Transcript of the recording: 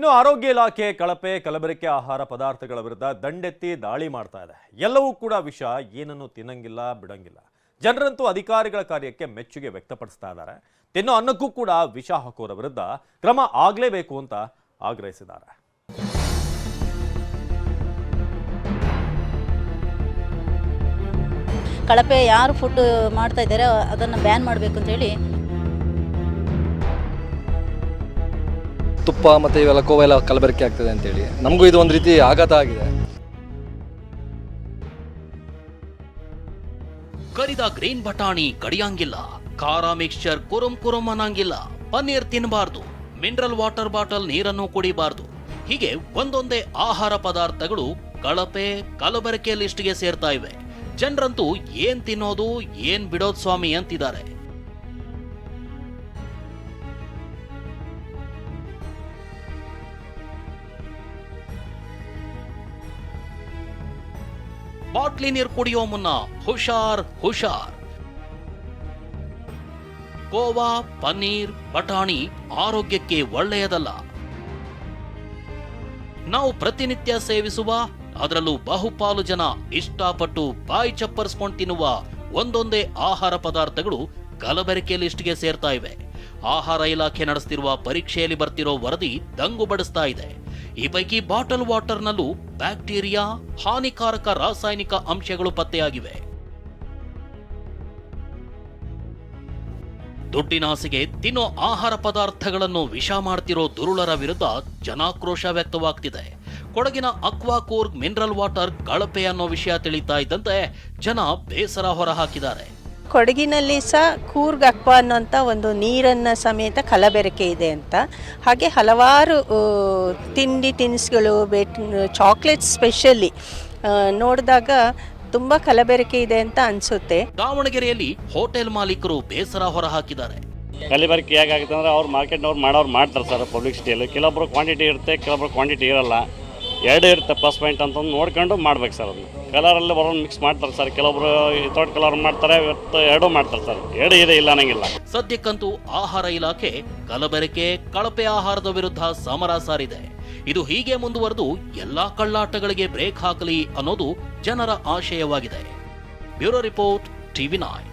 ಇನ್ನು ಆರೋಗ್ಯ ಇಲಾಖೆ ಕಳಪೆ ಕಲಬೆರಕೆ ಆಹಾರ ಪದಾರ್ಥಗಳ ವಿರುದ್ಧ ದಂಡೆತ್ತಿ ದಾಳಿ ಮಾಡ್ತಾ ಇದೆ. ಎಲ್ಲವೂ ಕೂಡ ವಿಷ, ಏನನ್ನು ತಿನ್ನಂಗಿಲ್ಲ, ಬಿಡಂಗಿಲ್ಲ. ಜನರಂತೂ ಅಧಿಕಾರಿಗಳ ಕಾರ್ಯಕ್ಕೆ ಮೆಚ್ಚುಗೆ ವ್ಯಕ್ತಪಡಿಸ್ತಾ ಇದ್ದಾರೆ. ತಿನ್ನೋ ಅನ್ನಕ್ಕೂ ಕೂಡ ವಿಷ ಹಾಕೋರ ವಿರುದ್ಧ ಕ್ರಮ ಆಗಲೇಬೇಕು ಅಂತ ಆಗ್ರಹಿಸಿದ್ದಾರೆ. ಕಳಪೆ ಯಾರು ಫುಡ್ ಮಾಡ್ತಾ ಇದ್ದಾರೆ ಅದನ್ನು ಬ್ಯಾನ್ ಮಾಡಬೇಕು ಅಂತ ಹೇಳಿ ತುಪ್ಪ ಮತ್ತು ಇವೆಲ್ಲ ಕೋವೆಲ್ಲ ಕಲಬೆರಕೆ ಆಗ್ತದೆ ಅಂತೇಳಿ. ನಮಗೂ ಇದು ಒಂದು ರೀತಿ ಆಘಾತ ಆಗಿದೆ. ಕರಿದ ಗ್ರೀನ್ ಬಟಾಣಿ ಕಡಿಯಂಗಿಲ್ಲ. ಖಾರ ಮಿಕ್ಸ್ಚರ್ ಕುರುಮ್ ಕುರುಮ್ ಅನ್ನಂಗಿಲ್ಲ. ಪನ್ನೀರ್ ತಿನ್ನಬಾರ್ದು ಮಿನರಲ್ ವಾಟರ್ ಬಾಟಲ್ ನೀರನ್ನು ಕುಡಿಬಾರ್ದು. ಹೀಗೆ ಒಂದೊಂದೇ ಆಹಾರ ಪದಾರ್ಥಗಳು ಕಳಪೆ, ಕಲಬೆರಕೆ ಲಿಸ್ಟ್ಗೆ ಸೇರ್ತಾ ಇವೆ. ಜನರಂತೂ ಏನ್ ತಿನ್ನೋದು, ಏನ್ ಬಿಡೋದು ಸ್ವಾಮಿ ಅಂತಿದ್ದಾರೆ. ಬಾಟ್ಲಿ ನೀರು ಕುಡಿಯೋ ಮುನ್ನ ಹುಷಾರ್ ಹುಷಾರ್. ಕೋವಾ, ಪನ್ನೀರ್, ಬಟಾಣಿ ಆರೋಗ್ಯಕ್ಕೆ ಒಳ್ಳೆಯದಲ್ಲ. ನಾವು ಪ್ರತಿನಿತ್ಯ ಸೇವಿಸುವ, ಅದರಲ್ಲೂ ಬಹುಪಾಲು ಜನ ಇಷ್ಟಪಟ್ಟು ಬಾಯಿ ಚಪ್ಪರಿಸ್ಕೊಂಡು ತಿನ್ನುವ ಒಂದೊಂದೇ ಆಹಾರ ಪದಾರ್ಥಗಳು ಕಲಬೆರಕೆ ಲಿಸ್ಟ್ಗೆ ಸೇರ್ತಾ ಇವೆ. ಆಹಾರ ಇಲಾಖೆ ನಡೆಸ್ತಿರುವ ಪರೀಕ್ಷೆಯಲ್ಲಿ ಬರ್ತಿರೋ ವರದಿ ದಂಗು ಬಡಿಸ್ತಾ ಇದೆ. ಈ ಪೈಕಿ ಬಾಟಲ್ ವಾಟರ್ನಲ್ಲೂ ಬ್ಯಾಕ್ಟೀರಿಯಾ, ಹಾನಿಕಾರಕ ರಾಸಾಯನಿಕ ಅಂಶಗಳು ಪತ್ತೆಯಾಗಿವೆ. ದುಡ್ಡಿನಾಸೆಗೆ ತಿನ್ನೋ ಆಹಾರ ಪದಾರ್ಥಗಳನ್ನು ವಿಷ ಮಾಡ್ತಿರೋ ದುರುಳರ ವಿರುದ್ಧ ಜನಾಕ್ರೋಶ ವ್ಯಕ್ತವಾಗ್ತಿದೆ. ಕೊಡಗಿನ ಅಕ್ವಾಕೋರ್ಗ್ ಮಿನರಲ್ ವಾಟರ್ ಕಳಪೆ ಅನ್ನೋ ವಿಷಯ ತಿಳಿತಾ ಇದ್ದಂತೆ ಜನ ಬೇಸರ ಹೊರಹಾಕಿದ್ದಾರೆ. ಕೊಡಗಿನಲ್ಲಿ ಸಹ ಕೂರ್ಗಪ್ಪ ಅನ್ನೋಂಥ ಒಂದು ನೀರನ್ನು ಸಮೇತ ಕಲಬೆರಕೆ ಇದೆ ಅಂತ. ಹಾಗೆ ಹಲವಾರು ತಿಂಡಿ ತಿನಿಸುಗಳು ಬೆಟ್ ಚಾಕ್ಲೇಟ್ ಸ್ಪೆಷಲಿ ನೋಡಿದಾಗ ತುಂಬ ಕಲಬೆರಕೆ ಇದೆ ಅಂತ ಅನಿಸುತ್ತೆ. ದಾವಣಗೆರೆಯಲ್ಲಿ ಹೋಟೆಲ್ ಮಾಲೀಕರು ಬೇಸರ ಹೊರಹಾಕಿದ್ದಾರೆ. ಕಲಬೆರಕೆ ಹೇಗಾಗುತ್ತೆ ಅಂದರೆ ಅವ್ರು ಮಾರ್ಕೆಟ್ನವ್ರು ಮಾಡೋರು ಮಾಡ್ತಾರೆ ಸರ್ ಪಬ್ಲಿಸಿಟಿಯಲ್ಲಿ. ಕೆಲವೊಬ್ಬರು ಕ್ವಾಂಟಿಟಿ ಇರುತ್ತೆ ಕೆಲವೊಬ್ಬರು ಕ್ವಾಂಟಿಟಿ ಇರಲ್ಲ. ಎರಡು ಇರುತ್ತೆ ಪ್ಲಸ್ ಪಾಯಿಂಟ್ ಅಂತ ನೋಡ್ಕೊಂಡು ಮಾಡ್ಬೇಕು ಸರ್ ಅದನ್ನ. ಕಲರಲ್ಲಿ ಬರೋ ಮಿಕ್ಸ್ ಮಾಡ್ತಾರೆ ಸರ್ ಕೆಲವೊಬ್ರು ತೋಟ ಕಲರ್ ಮಾಡ್ತಾರೆ, ಇವತ್ತು ಎರಡೂ ಮಾಡ್ತಾರೆ ಸರ್ ಎರಡು ಇದೆ, ಇಲ್ಲ ಅನ್ನಂಗಿಲ್ಲ. ಸದ್ಯಕ್ಕಂತೂ ಆಹಾರ ಇಲಾಖೆ ಕಲಬೆರಕೆ, ಕಳಪೆ ಆಹಾರದ ವಿರುದ್ಧ ಸಮರ ಸಾರಿದೆ. ಇದು ಹೀಗೆ ಮುಂದುವರೆದು ಎಲ್ಲಾ ಕಳ್ಳಾಟಗಳಿಗೆ ಬ್ರೇಕ್ ಹಾಕಲಿ ಅನ್ನೋದು ಜನರ ಆಶಯವಾಗಿದೆ. Bureau report, TV nine